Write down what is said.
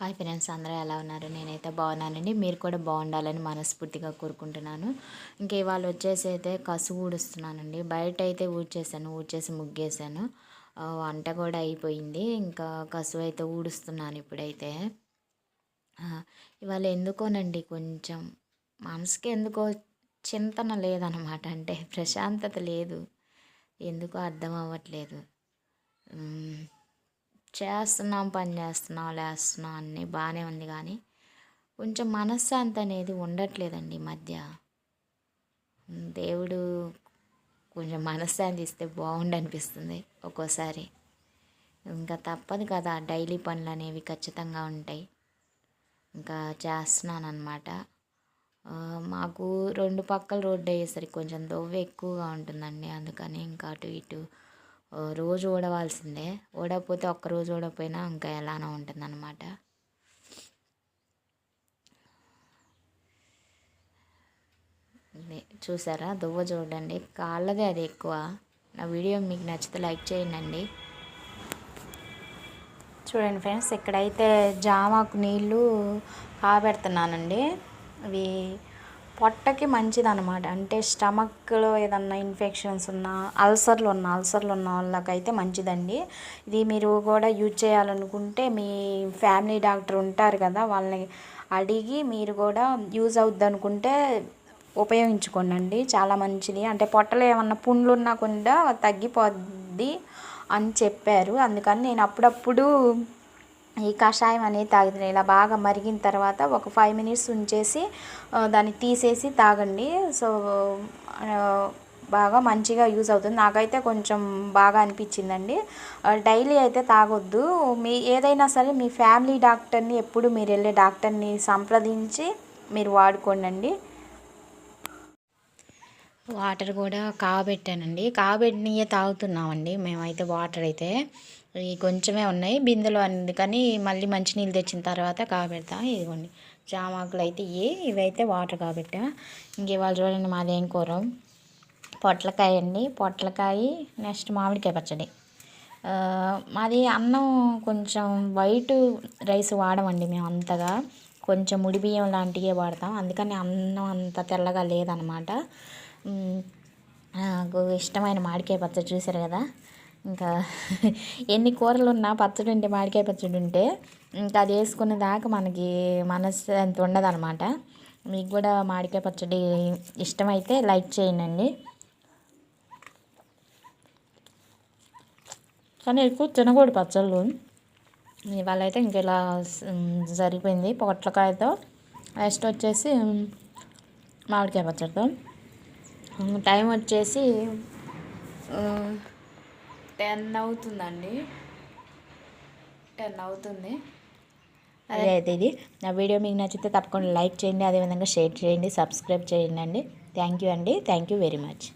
Hi friends అందరూ ఎలా ఉన్నారు? నేనైతే బాగున్నానండి. మీరు కూడా బాగుండాలని మనస్ఫూర్తిగా కోరుకుంటున్నాను. ఇంక ఇవాళ వచ్చేసి అయితే కసు ఊడుస్తున్నానండి. బయట అయితే ఊడ్చేసాను ఊడ్చేసి ముగ్గేసాను. వంట కూడా అయిపోయింది. ఇంకా కసు అయితే ఊడుస్తున్నాను ఇప్పుడైతే. ఇవాళ ఎందుకోనండి? కొంచెం మనసుకి ఎందుకో చింతన లేదనమాట. అంటే ప్రశాంతత లేదు. ఎందుకో అర్థం అవ్వట్లేదు. చేస్తున్నాం పని చేస్తున్నాం లేస్తున్నాం అన్నీ బాగానే ఉంది కానీ కొంచెం మనశ్శాంతి అనేది ఉండట్లేదండి ఈ మధ్య. దేవుడు కొంచెం మనశ్శాంతి ఇస్తే బాగుండు అనిపిస్తుంది ఒక్కోసారి. ఇంకా తప్పదు కదా డైలీ పనులు అనేవి ఖచ్చితంగా ఉంటాయి. ఇంకా చేస్తున్నాను అనమాట మాకు రెండు పక్కల రోడ్డు అయ్యేసరికి కొంచెం దొవ్వ ఎక్కువగా ఉంటుందండి అందుకని ఇంకా అటు ఇటు రోజు ఊడవాల్సిందే ఓడకపోతే ఒక్కరోజు ఓడకపోయినా ఇంకా ఎలానో ఉంటుందన్నమాట. చూసారా? దువ్వ చూడండి. కాళ్ళదే అది ఎక్కువ. నా వీడియో మీకు నచ్చితే లైక్ చేయండి చూడండి ఫ్రెండ్స్ ఇక్కడైతే జామాకు నీళ్ళు కాబెడుతున్నానండి. అవి పొట్టకి మంచిదనమాట అంటే స్టమక్లో ఏదన్నా ఇన్ఫెక్షన్స్ ఉన్నా అల్సర్లు ఉన్న అల్సర్లు ఉన్న వాళ్ళకైతే మంచిదండి. ఇది మీరు కూడా యూజ్ చేయాలనుకుంటే మీ ఫ్యామిలీ డాక్టర్ ఉంటారు కదా వాళ్ళని అడిగి మీరు కూడా యూజ్ అవుద్ది అనుకుంటే ఉపయోగించుకోండి చాలా మంచిది. అంటే పొట్టలో ఏమన్నా పుండ్లు ఉన్నా కూడా తగ్గిపోద్ది అని చెప్పారు. అందుకని నేను అప్పుడప్పుడు ఈ కషాయం అనేది తాగుతుంది ఇలా బాగా మరిగిన తర్వాత ఒక ఫైవ్ మినిట్స్ ఉంచేసి దాన్ని తీసేసి తాగండి. సో బాగా మంచిగా యూజ్ అవుతుంది. నాకైతే కొంచెం బాగా అనిపించిందండి. డైలీ అయితే తాగొద్దు. మీ ఏదైనా సరే మీ ఫ్యామిలీ డాక్టర్ని ఎప్పుడు మీరు వెళ్ళే డాక్టర్ని సంప్రదించి మీరు వాడుకోండి వాటర్ కూడా కాబెట్టానండి కాబెట్టినయే తాగుతున్నామండి. మేమైతే వాటర్ అయితే ఇవి కొంచెమే ఉన్నాయి. బిందెలో అందుకని మళ్ళీ మంచినీళ్ళు తెచ్చిన తర్వాత కాబెడతా ఇదిగోండి. జామాకులు అయితే ఇవి ఇవైతే వాటర్ కాబెట్టా ఇంక ఇవాళ చూడండి మాదేం కూర. పొట్లకాయ అండి. పొట్లకాయ నెక్స్ట్ మామిడికాయ పచ్చడి. మాది అన్నం కొంచెం వైట్ రైస్ వాడమండి మేము అంతగా. కొంచెం ముడి బియ్యం లాంటివే వాడతాం. అందుకని అన్నం అంత తెల్లగా లేదనమాట. నాకు ఇష్టమైన మామిడికాయ పచ్చడి చూసారు కదా? ఇంకా ఎన్ని కూరలు ఉన్నా పచ్చడి ఉంటే మామిడికాయ పచ్చడి ఉంటే ఇంకా అది వేసుకునే దాకా మనకి మనసు అంత ఉండదు అనమాట మీకు కూడా మామిడికాయ పచ్చడి ఇష్టమైతే లైక్ చేయండి. కానీ ఎక్కువ తినకూడదు పచ్చళ్ళు. ఇవాళ అయితే ఇంక ఇలా జరిగిపోయింది పొట్లకాయతో. నెక్స్ట్ వచ్చేసి మామిడికాయ పచ్చడితో. టైం వచ్చేసి టెన్ అవుతుందండి. టెన్ అవుతుంది. అదే అయితే ఇది నా వీడియో మీకు నచ్చితే తప్పకుండా లైక్ చేయండి అదేవిధంగా షేర్ చేయండి సబ్స్క్రైబ్ చేయండి అండి. థ్యాంక్ యూ అండి. Thank you very much.